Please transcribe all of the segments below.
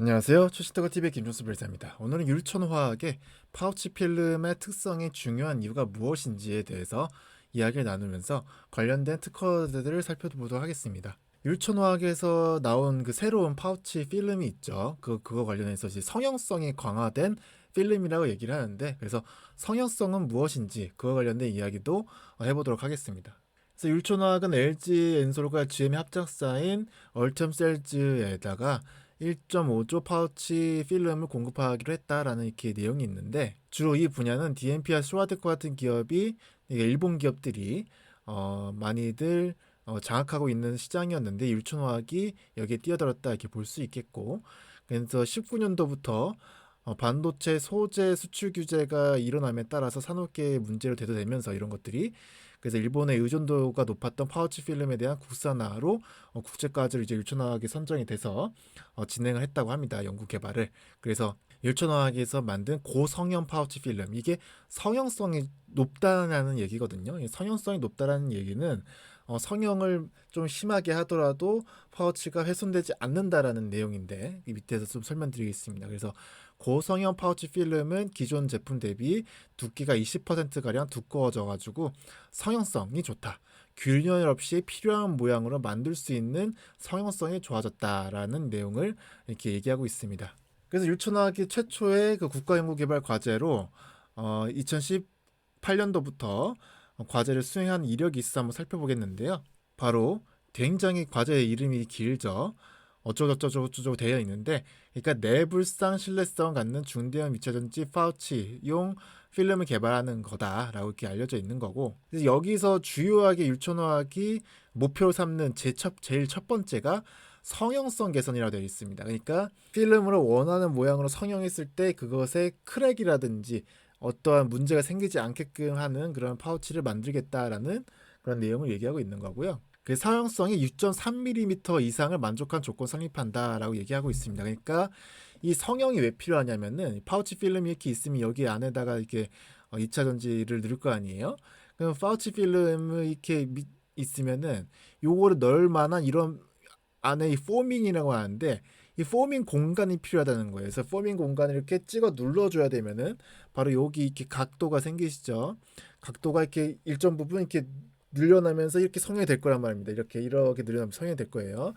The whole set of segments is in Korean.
안녕하세요. 초시터가 TV의 김준수 별사입니다. 오늘은 율촌화학의 파우치 필름의 특성이 중요한 이유가 무엇인지에 대해서 이야기를 나누면서 관련된 특허들을 살펴보도록 하겠습니다. 율촌화학에서 나온 그 새로운 파우치 필름이 있죠. 그 그거 관련해서 성형성이 강화된 필름이라고 얘기를 하는데 그래서 성형성은 무엇인지 그거 관련된 이야기도 해보도록 하겠습니다. 그래서 율촌화학은 LG 엔솔과 GM의 합작사인 얼텀셀즈에다가 1.5조 파우치 필름을 공급하기로 했다라는 이렇게 내용이 있는데 주로 이 분야는 DMP와 스와드과 같은 기업이 일본 기업들이 어, 많이들 어, 장악하고 있는 시장이었는데 율촌화학이 여기에 뛰어들었다 이렇게 볼 수 있겠고 그래서 19년도부터 어, 반도체 소재 수출 규제가 일어남에 따라서 산업계의 문제로 대두되면서 이런 것들이 그래서 일본의 의존도가 높았던 파우치 필름에 대한 국산화로 어, 국제가지로 이제 율촌화학이 선정이 돼서 어, 진행을 했다고 합니다. 연구 개발을. 그래서 율촌화학에서 만든 고성형 파우치 필름 이게 성형성이 높다는 얘기거든요. 이 성형성이 높다라는 얘기는 어, 성형을 좀 심하게 하더라도 파우치가 훼손되지 않는다라는 내용인데 이 밑에서 좀 설명드리겠습니다. 그래서 고성형 파우치 필름은 기존 제품 대비 두께가 20%가량 두꺼워져 가지고 성형성이 좋다. 균열 없이 필요한 모양으로 만들 수 있는 성형성이 좋아졌다라는 내용을 이렇게 얘기하고 있습니다. 그래서 율촌화학이 최초의 그 국가연구개발 과제로 어, 2018년도부터 과제를 수행한 이력이 있어 한번 살펴보겠는데요. 바로 굉장히 과제의 이름이 길죠. 어쩌고저쩌고 되어 있는데, 그러니까 내불상 신뢰성 갖는 중대형 미차전지 파우치용 필름을 개발하는 거다라고 이렇게 알려져 있는 거고, 여기서 주요하게 율촌화학이 목표로 삼는 제 첫, 제일 첫 번째가 성형성 개선이라고 되어 있습니다. 그러니까 필름으로 원하는 모양으로 성형했을 때 그것의 크랙이라든지 어떠한 문제가 생기지 않게끔 하는 그런 파우치를 만들겠다라는 그런 내용을 얘기하고 있는 거고요. 그 사용성이 6.3mm 이상을 만족한 조건 성립한다라고 얘기하고 있습니다. 그러니까 이 성형이 왜 필요하냐면은 파우치 필름이 이렇게 있으면 여기 안에다가 이렇게 2차 전지를 넣을 거 아니에요. 그럼 파우치 필름이 이렇게 미, 있으면은 요거를 넣을 만한 이런 안에 이 포밍이라고 하는데 이 포밍 공간이 필요하다는 거예요. 그래서 포밍 공간을 이렇게 찍어 눌러줘야 되면은 바로 여기 이렇게 각도가 생기시죠. 각도가 이렇게 일정 부분 이렇게 늘려나면서 이렇게 성형이 될 거란 말입니다. 이렇게 이렇게 늘려나면 성형이 될 거예요.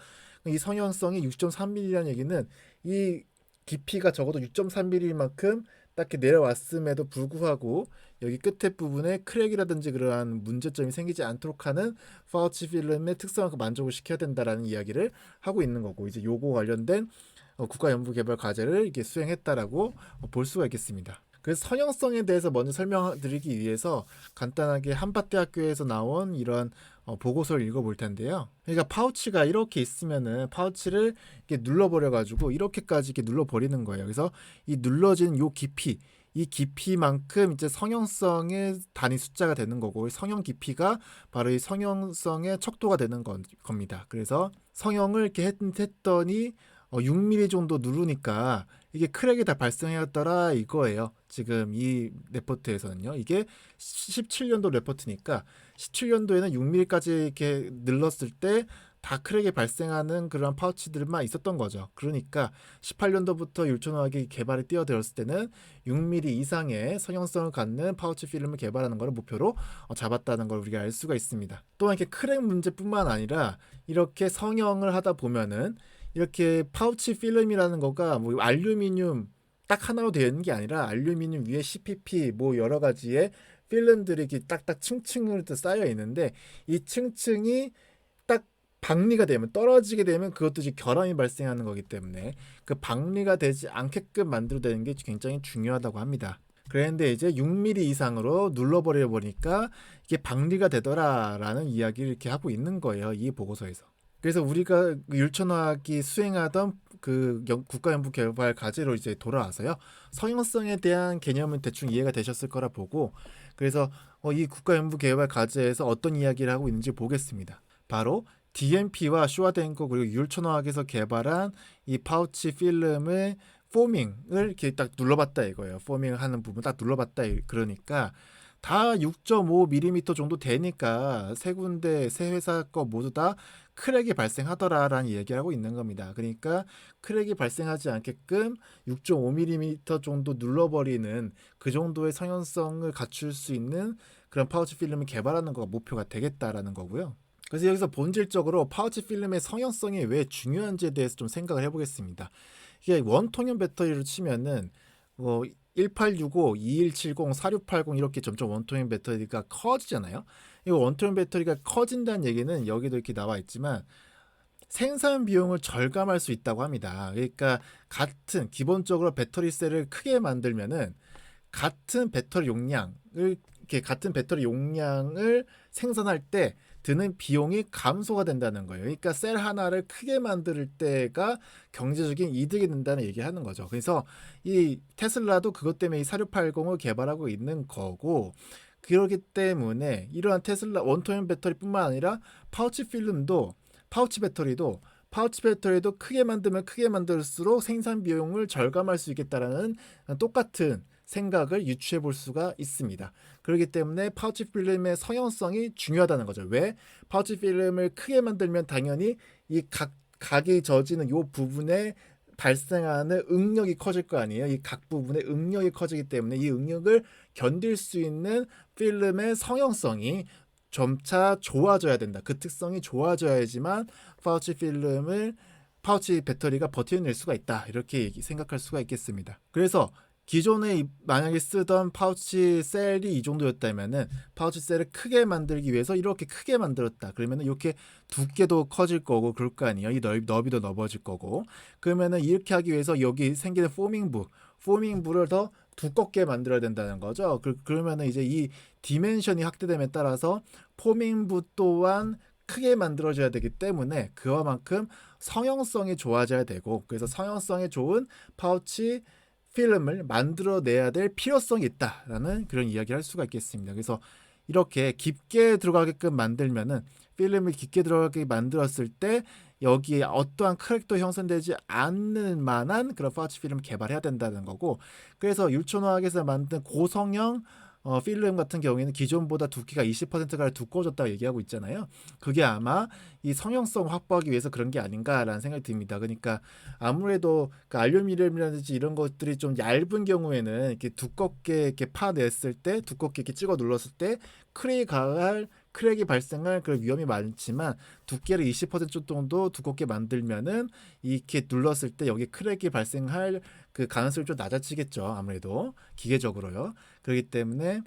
이 성형성이 6.3mm라는 얘기는 이 깊이가 적어도 6.3mm만큼 딱히 내려왔음에도 불구하고 여기 끝에 부분에 크랙이라든지 그러한 문제점이 생기지 않도록 하는 파우치 필름의 특성을 만족을 시켜야 된다라는 이야기를 하고 있는 거고 이제 요거 관련된 어, 국가연구개발 과제를 이게 수행했다라고 볼 수가 있겠습니다. 그래서 성형성에 대해서 먼저 설명드리기 위해서 간단하게 한밭대학교에서 나온 이런 어, 보고서를 읽어볼 텐데요. 그러니까 파우치가 이렇게 있으면은 파우치를 이렇게 눌러버려가지고 이렇게까지 이렇게 눌러버리는 거예요. 그래서 이 눌러진 요 깊이 이 깊이만큼 이제 성형성의 단위 숫자가 되는 거고 성형 깊이가 바로 이 성형성의 척도가 되는 건, 겁니다. 그래서 성형을 이렇게 했, 했더니 어, 6mm 정도 누르니까 이게 크랙이 다 발생했더라 이거예요. 지금 이 레포트에서는요. 이게 17년도 레포트니까 17년도에는 6mm까지 이렇게 늘렀을 때 다 크랙이 발생하는 그런 파우치들만 있었던 거죠. 그러니까 18년도부터 율촌화학이 개발에 뛰어들었을 때는 6mm 이상의 성형성을 갖는 파우치 필름을 개발하는 것을 목표로 어, 잡았다는 걸 우리가 알 수가 있습니다. 또한 이렇게 크랙 문제뿐만 아니라 이렇게 성형을 하다 보면은 이렇게 파우치 필름이라는 거가 뭐 알루미늄 딱 하나로 되어 있는 게 아니라 알루미늄 위에 CPP 뭐 여러 가지의 필름들이 이렇게 딱딱 층층으로 쌓여 있는데 이 층층이 딱 박리가 되면 떨어지게 되면 그것도 이제 결함이 발생하는 거기 때문에 그 박리가 되지 않게끔 만들어내는 게 굉장히 중요하다고 합니다. 그런데 이제 6mm 이상으로 눌러버려 보니까 이게 박리가 되더라라는 이야기를 이렇게 하고 있는 거예요. 이 보고서에서. 그래서 우리가 율촌화학이 수행하던 그 국가연구개발 과제로 이제 돌아와서요. 성형성에 대한 개념은 대충 이해가 되셨을 거라 보고 그래서 어, 이 국가연구개발 과제에서 어떤 이야기를 하고 있는지 보겠습니다. 바로 DMP와 슈와덴코 그리고 율촌화학에서 개발한 이 파우치 필름의 포밍을 이렇게 딱 눌러봤다 이거예요. 포밍을 하는 부분 딱 눌러봤다 그러니까 다 6.5mm 정도 되니까 세 군데 세 회사 거 모두 다 크랙이 발생하더라라는 얘기를 하고 있는 겁니다. 그러니까 크랙이 발생하지 않게끔 6.5mm 정도 눌러버리는 그 정도의 성형성을 갖출 수 있는 그런 파우치 필름을 개발하는 거가 목표가 되겠다라는 거고요. 그래서 여기서 본질적으로 파우치 필름의 성형성이 왜 중요한지에 대해서 좀 생각을 해보겠습니다. 이게 원통형 배터리를 치면은 뭐 1865, 2170, 4680 이렇게 점점 원통형 배터리가 커지잖아요. 이 원통형 배터리가 커진다는 얘기는 여기도 이렇게 나와 있지만 생산 비용을 절감할 수 있다고 합니다. 그러니까 같은 기본적으로 배터리 셀을 크게 만들면은 같은 배터리 용량을 이렇게 같은 배터리 용량을 생산할 때 드는 비용이 감소가 된다는 거예요. 그러니까 셀 하나를 크게 만들 때가 경제적인 이득이 된다는 얘기하는 거죠. 그래서 이 테슬라도 그것 때문에 이 4680을 개발하고 있는 거고 그렇기 때문에 이러한 테슬라 원통형 배터리뿐만 아니라 파우치 필름도 파우치 배터리도 파우치 배터리도 크게 만들면 크게 만들수록 생산 비용을 절감할 수 있겠다라는 똑같은 생각을 유추해 볼 수가 있습니다. 그렇기 때문에 파우치 필름의 성형성이 중요하다는 거죠. 왜? 파우치 필름을 크게 만들면 당연히 이 각 각이 져지는 요 부분에 발생하는 응력이 커질 거 아니에요. 이 각 부분의 응력이 커지기 때문에 이 응력을 견딜 수 있는 필름의 성형성이 점차 좋아져야 된다. 그 특성이 좋아져야지만 파우치 필름을 파우치 배터리가 버텨낼 수가 있다. 이렇게 생각할 수가 있겠습니다. 그래서 기존에 만약에 쓰던 파우치 셀이 이 정도였다면은 파우치 셀을 크게 만들기 위해서 이렇게 크게 만들었다. 그러면은 이렇게 두께도 커질 거고 그럴 거 아니에요. 이 넓, 너비도 넓어질 거고. 그러면은 이렇게 하기 위해서 여기 생기는 포밍부, 포밍부를 더 두껍게 만들어야 된다는 거죠. 그, 그러면은 이제 이 디멘션이 확대됨에 따라서 포밍부 또한 크게 만들어져야 되기 때문에 그와만큼 성형성이 좋아져야 되고 그래서 성형성이 좋은 파우치 필름을 만들어내야 될 필요성이 있다라는 그런 이야기를 할 수가 있겠습니다. 그래서 이렇게 깊게 들어가게끔 만들면은 필름을 깊게 들어가게 만들었을 때 여기에 어떠한 크랙도 형성되지 않는 만한 그런 파우치 필름을 개발해야 된다는 거고 그래서 율촌화학에서 만든 고성형 어, 필름 같은 경우에는 기존보다 두께가 20%가 두꺼워졌다고 얘기하고 있잖아요. 그게 아마 이 성형성 확보하기 위해서 그런 게 아닌가라는 생각이 듭니다. 그러니까 아무래도 그 알루미늄이라든지 이런 것들이 좀 얇은 경우에는 이렇게 두껍게 이렇게 파냈을 때 두껍게 이렇게 찍어 눌렀을 때 크랙이 가할 크랙이 발생할 그런 위험이 많지만 두께를 20% 정도 두껍게 만들면은 이렇게 눌렀을 때 여기 크랙이 발생할 그 가능성이 좀 낮아지겠죠. 아무래도 기계적으로요. 그렇기 때문에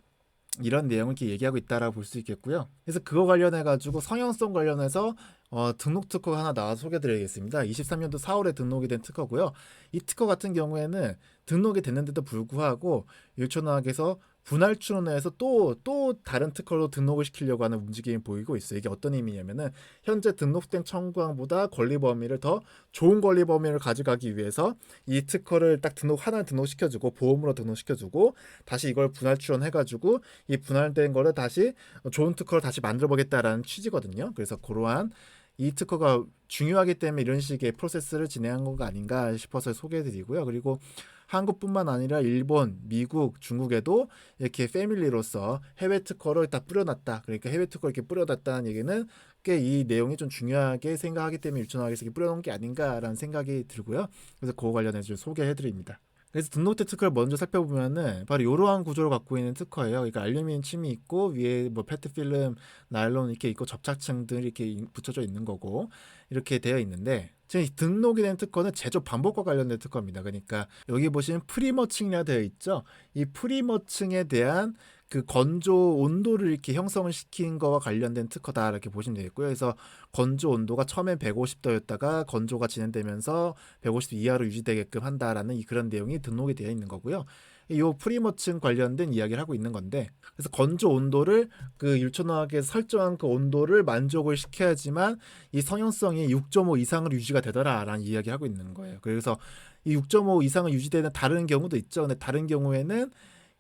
이런 내용을 이렇게 얘기하고 있다라고 볼 수 있겠고요. 그래서 그거 관련해 가지고 성형성 관련해서 어, 등록 특허가 하나 나와 소개드리겠습니다. 23년도 4월에 등록이 된 특허고요. 이 특허 같은 경우에는 등록이 됐는데도 불구하고 율촌화학에서 분할 출원해서 또 또 다른 특허로 등록을 시키려고 하는 움직임이 보이고 있어요. 이게 어떤 의미냐면은 현재 등록된 청구항보다 권리 범위를 더 좋은 권리 범위를 가져가기 위해서 이 특허를 딱 등록 하나 등록시켜 주고 보험으로 등록시켜 주고 다시 이걸 분할 출원해가지고 이 분할된 거를 다시 좋은 특허를 다시 만들어 보겠다라는 취지거든요. 그래서 그러한 이 특허가 중요하기 때문에 이런 식의 프로세스를 진행한 거가 아닌가 싶어서 소개해드리고요. 그리고 한국뿐만 아니라 일본, 미국, 중국에도 이렇게 패밀리로서 해외 특허를 다 뿌려놨다. 그러니까 해외 특허 이렇게 뿌려놨다는 얘기는 꽤 이 내용이 좀 중요하게 생각하기 때문에 유천하게서 뿌려놓은 게 아닌가라는 생각이 들고요. 그래서 그거 관련해서 좀 소개해드립니다. 그래서 등록된 특허를 먼저 살펴보면은 바로 이러한 구조를 갖고 있는 특허예요. 그러니까 알루미늄 침이 있고 위에 뭐 페트 필름, 나일론 이렇게 있고 접착층 들 이렇게 붙여져 있는 거고 이렇게 되어 있는데 지금 등록이 된 특허는 제조 방법과 관련된 특허입니다. 그러니까 여기 보시면 프리머층이라 되어 있죠. 이 프리머층에 대한 그 건조 온도를 이렇게 형성을 시킨 거와 관련된 특허다 이렇게 보시면 되겠고요. 그래서 건조 온도가 처음엔 150도였다가 건조가 진행되면서 150도 이하로 유지되게끔 한다라는 이 그런 내용이 등록이 되어 있는 거고요. 이 프리머층 관련된 이야기를 하고 있는 건데 그래서 건조 온도를 그 율촌화학에 설정한 그 온도를 만족을 시켜야지만 이 성형성이 6.5 이상으로 유지가 되더라라는 이야기 하고 있는 거예요. 그래서 이 6.5 이상을 유지되는 다른 경우도 있죠. 근데 다른 경우에는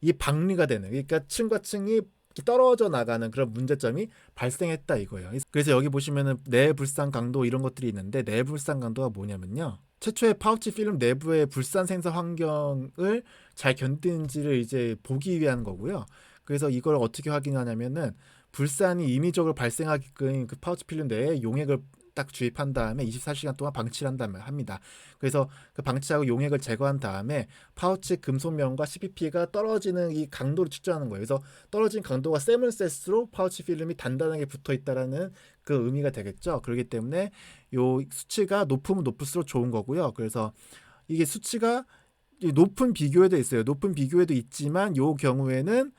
이 박리가 되는 그러니까 층과 층이 떨어져 나가는 그런 문제점이 발생했다 이거예요. 그래서 여기 보시면은 내불산 강도 이런 것들이 있는데 내불산 강도가 뭐냐면요. 최초의 파우치 필름 내부의 불산 생성 환경을 잘 견디는지를 이제 보기 위한 거고요. 그래서 이걸 어떻게 확인하냐면은 불산이 임의적으로 발생하게끔 그 파우치 필름 내에 용액을 딱 주입한 다음에 24시간 동안 방치를 한다면 합니다. 그래서 그 방치하고 용액을 제거한 다음에 파우치 금속면과 CPP가 떨어지는 이 강도를 측정하는 거예요. 그래서 떨어진 강도가 세면 셀수록 파우치 필름이 단단하게 붙어 있다라는 그 의미가 되겠죠. 그렇기 때문에 요 수치가 높으면 높을수록 좋은 거고요. 그래서 이게 수치가 이 높은 비교에도 있어요. 높은 비교에도 있지만 요 경우에는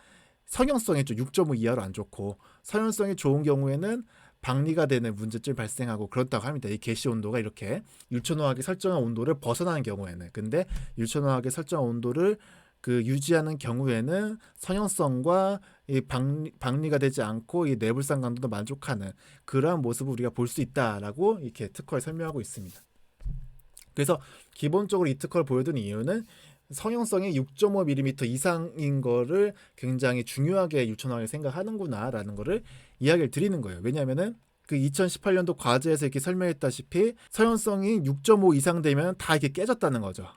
성형성이 좀6.5 이하로 안 좋고 성형성이 좋은 경우에는 방리가 되는 문제점이 발생하고 그렇다고 합니다. 이 게시 온도가 이렇게 율천호학이 설정한 온도를 벗어나는 경우에는 근데 율천호학이 설정한 온도를 그 유지하는 경우에는 성형성과 이 방, 방리가 되지 않고 이 내불상 강도도 만족하는 그러한 모습을 우리가 볼 수 있다라고 이렇게 특허에 설명하고 있습니다. 그래서 기본적으로 이 특허를 보여준 이유는 성형성이 6.5mm 이상인 거를 굉장히 중요하게 유천하게 생각하는구나라는 거를 이야기를 드리는 거예요. 왜냐하면은 그 2018년도 과제에서 이렇게 설명했다시피 성형성이 6.5 이상 되면 다 이렇게 깨졌다는 거죠.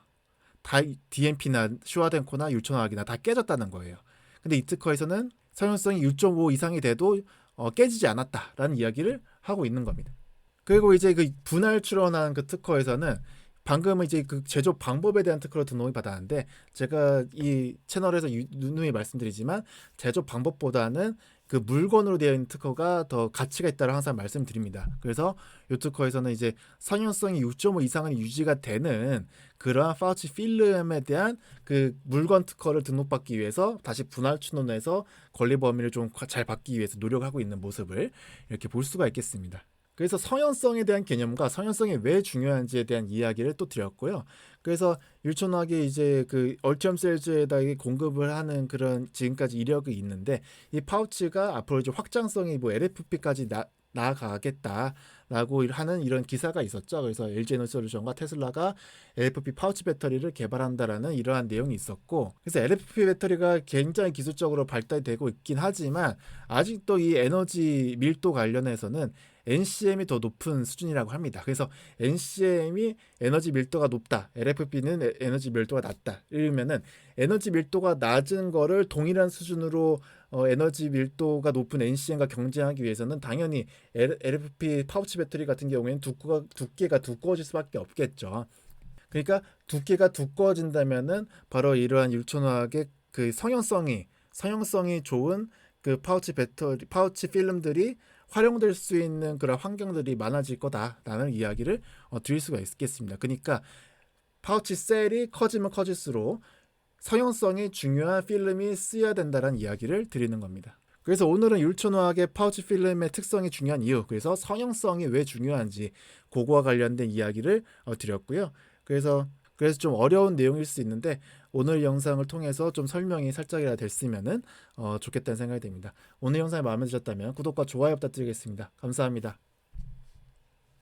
다 DMP나 슈와덴코나 율천화학이나 다 깨졌다는 거예요. 근데 이 특허에서는 성형성이 6.5 이상이 돼도 어, 깨지지 않았다라는 이야기를 하고 있는 겁니다. 그리고 이제 그 분할 출원한 그 특허에서는 방금 이제 그 제조 방법에 대한 특허를 등록을 받았는데 제가 이 채널에서 유- 누누이 말씀드리지만 제조 방법보다는 그 물건으로 되어 있는 특허가 더 가치가 있다고 항상 말씀드립니다. 그래서 이 특허에서는 이제 성형성이 6.5 이상은 유지가 되는 그러한 파우치 필름에 대한 그 물건 특허를 등록받기 위해서 다시 분할 추론해서 권리 범위를 좀 잘 받기 위해서 노력하고 있는 모습을 이렇게 볼 수가 있겠습니다. 그래서 성형성에 대한 개념과 성형성이 왜 중요한지에 대한 이야기를 또 드렸고요. 그래서 율촌학이 이제 그 얼티엄 셀즈에다 공급을 하는 그런 지금까지 이력이 있는데 이 파우치가 앞으로 이제 확장성이 뭐 LFP까지 나, 나아가겠다라고 하는 이런 기사가 있었죠. 그래서 LG 에너지 솔루션과 테슬라가 LFP 파우치 배터리를 개발한다라는 이러한 내용이 있었고, 그래서 LFP 배터리가 굉장히 기술적으로 발달되고 있긴 하지만 아직도 이 에너지 밀도 관련해서는 NCM이 더 높은 수준이라고 합니다. 그래서 NCM이 에너지 밀도가 높다, LFP는 에- 에너지 밀도가 낮다. 이러면은 에너지 밀도가 낮은 거를 동일한 수준으로 어, 에너지 밀도가 높은 NCM과 경쟁하기 위해서는 당연히 LFP 파우치 배터리 같은 경우에는 두께가, 두께가 두꺼워질 수밖에 없겠죠. 그러니까 두께가 두꺼워진다면은 바로 이러한 율촌화학의 그 성형성이 성형성이 좋은 그 파우치 배터리 파우치 필름들이 활용될 수 있는 그런 환경들이 많아질 거다라는 이야기를 어, 드릴 수가 있겠습니다. 그러니까 파우치 셀이 커지면 커질수록 성형성이 중요한 필름이 쓰여야 된다는 이야기를 드리는 겁니다. 그래서 오늘은 율촌화학의 파우치 필름의 특성이 중요한 이유, 그래서 성형성이 왜 중요한지 그거와 관련된 이야기를 어, 드렸고요. 그래서 그래서 좀 어려운 내용일 수 있는데 오늘 영상을 통해서 좀 설명이 살짝이라 됐으면은 어, 좋겠다는 생각이 듭니다. 오늘 영상이 마음에 드셨다면 구독과 좋아요 부탁드리겠습니다. 감사합니다.